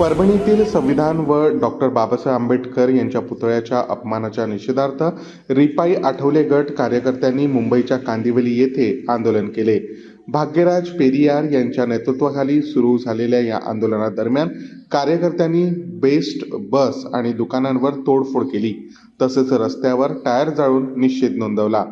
परभणीतील संविधान व डॉक्टर बाबासाहेब आंबेडकर यांच्या पुतळ्याच्या अपमानाच्या निषेधार्थ रिपाई आठवले गट कार्यकर्त्यांनी मुंबईच्या कांदिवली येथे आंदोलन केले. भाग्यराज पेरियार यांच्या नेतृत्वाखाली सुरू झालेल्या या आंदोलनादरम्यान कार्यकर्त्यांनी बेस्ट बस आणि दुकानांवर तोडफोड केली. तसेच रस्त्यावर टायर जाळून निषेध नोंदवला.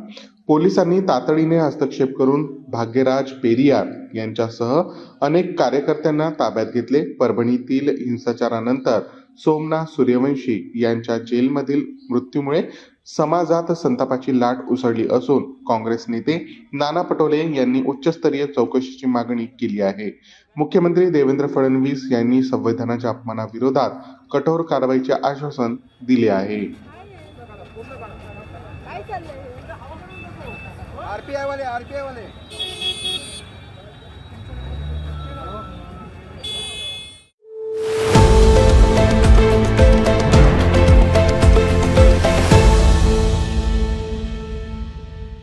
पोलिसांनी तातडीने हस्तक्षेप करून भाग्यराज पेरियार यांच्यासह अनेक कार्यकर्त्यांना ताब्यात घेतले. परभणीतील हिंसाचारानंतर सोमनाथ सूर्यवंशी यांच्या जेलमधील मृत्यूमुळे समाजात संतापाची लाट उसळली असून काँग्रेस नेते नाना पटोले यांनी उच्चस्तरीय चौकशीची मागणी केली आहे. मुख्यमंत्री देवेंद्र फडणवीस यांनी संविधानाच्या अपमानाविरोधात कठोर कारवाईचे आश्वासन दिले आहे. आरपीआय वाले आरपीआय वाले.